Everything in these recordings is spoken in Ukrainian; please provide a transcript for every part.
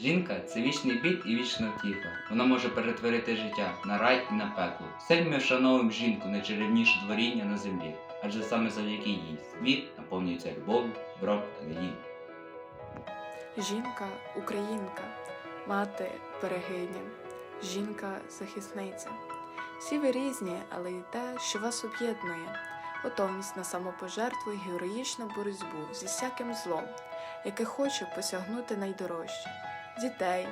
Жінка це вічний біль і вічна втіха. Вона може перетворити життя на рай і на пекло. Сильно ми вшановуємо жінку найчарівніше творіння на землі, адже саме завдяки їй світ наповнюється любов'ю, добром та надією. Жінка українка, мати берегиня, жінка захисниця. Всі ви різні, але й те, що вас об'єднує, готовність на самопожертву і героїчну боротьбу зі всяким злом, яке хоче посягнути найдорожче дітей,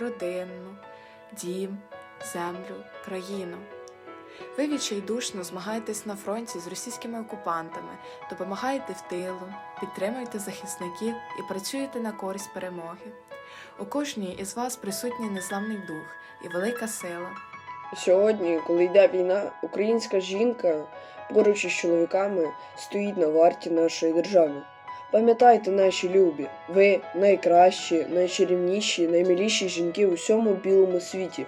родину, дім, землю, країну. Ви відчайдушно змагаєтесь на фронті з російськими окупантами, допомагаєте в тилу, підтримуєте захисників і працюєте на користь перемоги. У кожній із вас присутній незламний дух і велика сила. Сьогодні, коли йде війна, українська жінка поруч із чоловіками стоїть на варті нашої держави. Пам'ятайте, наші любі, ви найкращі, найчарівніші, наймиліші жінки у всьому білому світі.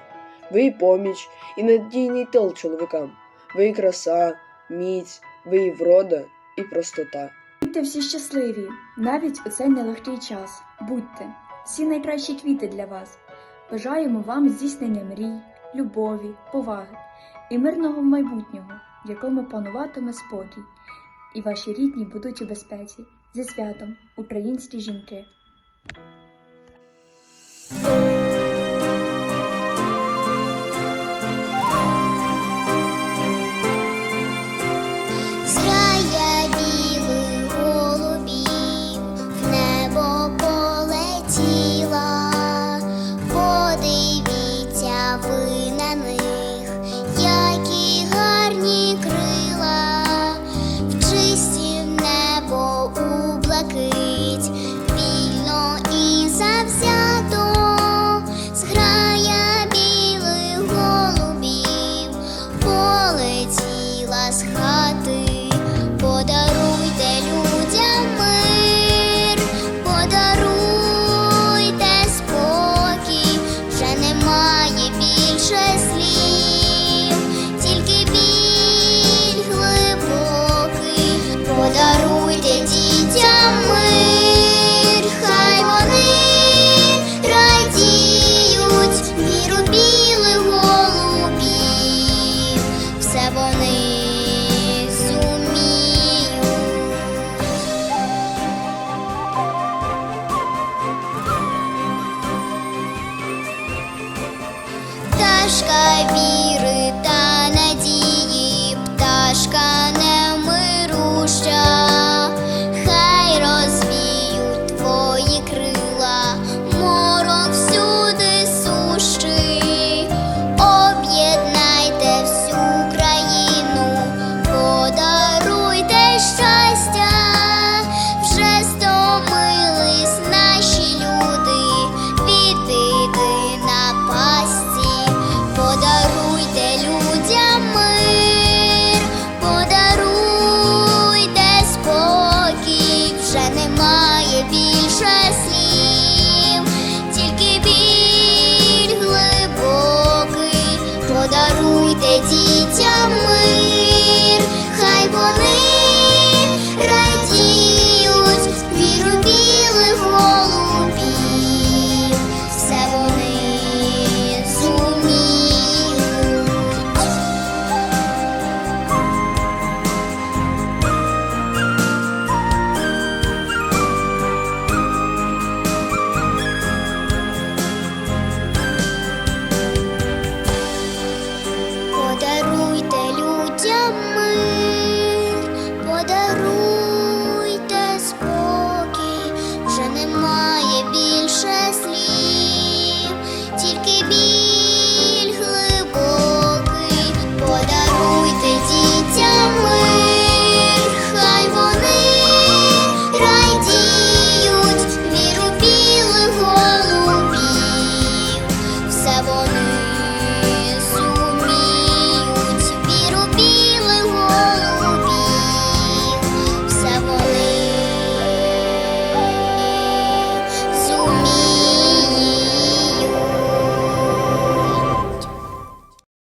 Ви і поміч, і надійний тил чоловікам. Ви і краса, міць, ви і врода, і простота. Будьте всі щасливі, навіть у цей нелегкий час. Будьте всі найкращі квіти для вас. Бажаємо вам здійснення мрій, любові, поваги і мирного майбутнього, в якому пануватиме спокій, і ваші рідні будуть у безпеці. Зі святом, українські жінки! Пташка спокій, вже немає більше слів, тільки біль глибокий, подаруйте дітям. savonné.